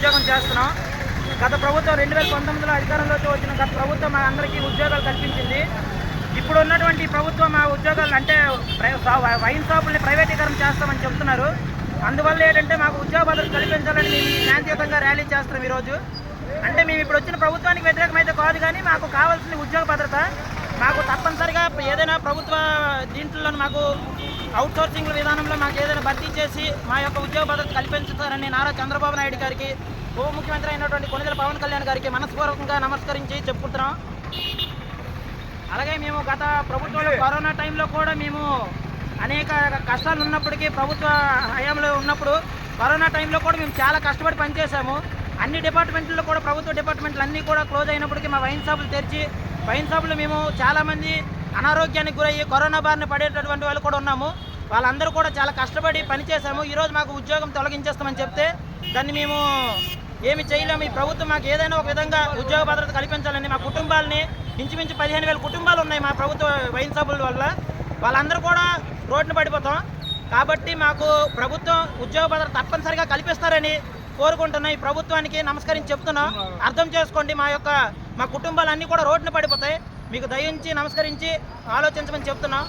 ఉద్యోగం చేస్తున్నాం. గత ప్రభుత్వం రెండు వేల పంతొమ్మిదిలో అధికారంలోకి వచ్చిన గత ప్రభుత్వం మా అందరికీ ఉద్యోగాలు కల్పించింది. ఇప్పుడు ఉన్నటువంటి ప్రభుత్వం మా ఉద్యోగాలు అంటే వైన్ షాపుల్ని ప్రైవేటీకరణ చేస్తామని చెప్తున్నారు. అందువల్ల ఏంటంటే మాకు ఉద్యోగ భద్రత కల్పించాలని మేము శాంతియుతంగా ర్యాలీ చేస్తున్నాం ఈరోజు. అంటే మేము ఇప్పుడు వచ్చిన ప్రభుత్వానికి వ్యతిరేకమైతే కాదు కానీ మాకు కావాల్సింది ఉద్యోగ భద్రత ఏదైనా ప్రభుత్వ దీంట్లో మాకు అవుట్ సోర్సింగ్ విధానంలో మాకు ఏదైనా భర్తీ చేసి మా యొక్క ఉద్యోగ భద్రత కల్పించుతారని నారా చంద్రబాబు నాయుడు గారికి ఉప ముఖ్యమంత్రి అయినటువంటి కొనిదెల పవన్ కళ్యాణ్ గారికి మనస్పూర్వకంగా నమస్కరించి చెప్పుకుంటున్నాం. అలాగే మేము గత ప్రభుత్వంలో కరోనా టైంలో కూడా మేము అనేక కష్టాలు ఉన్నప్పటికీ ప్రభుత్వ హయాంలో ఉన్నప్పుడు కరోనా టైంలో కూడా మేము చాలా కష్టపడి పనిచేసాము అన్ని డిపార్ట్మెంట్లో కూడా ప్రభుత్వ డిపార్ట్మెంట్లు అన్నీ కూడా క్లోజ్ అయినప్పటికీ మా వైన్ షాపులు తెరిచి వైన్ షాపులు మేము చాలామంది అనారోగ్యానికి గురయ్యి కరోనా బారిన పడేటటువంటి వాళ్ళు కూడా ఉన్నాము. వాళ్ళందరూ కూడా చాలా కష్టపడి పనిచేశాము ఈరోజు మాకు ఉద్యోగం తొలగించేస్తామని చెప్తే దాన్ని మేము ఏమి చేయలేము. ఈ ప్రభుత్వం మాకు ఏదైనా ఒక విధంగా ఉద్యోగ భద్రత కల్పించాలని మా కుటుంబాలని ఇంచుమించు పదిహేను వేల కుటుంబాలు ఉన్నాయి మా ప్రభుత్వ వైన్ సభల వల్ల. వాళ్ళందరూ కూడా రోడ్డున పడిపోతాం. కాబట్టి మాకు ప్రభుత్వం ఉద్యోగ భద్రత తప్పనిసరిగా కల్పిస్తారని కోరుకుంటున్నాం. ఈ ప్రభుత్వానికి నమస్కరించి చెప్తున్నాం. అర్థం చేసుకోండి మా యొక్క మా కుటుంబాలన్నీ కూడా రోడ్డున పడిపోతాయి. మీకు దయించి నమస్కరించి ఆలోచించమని చెప్తున్నా.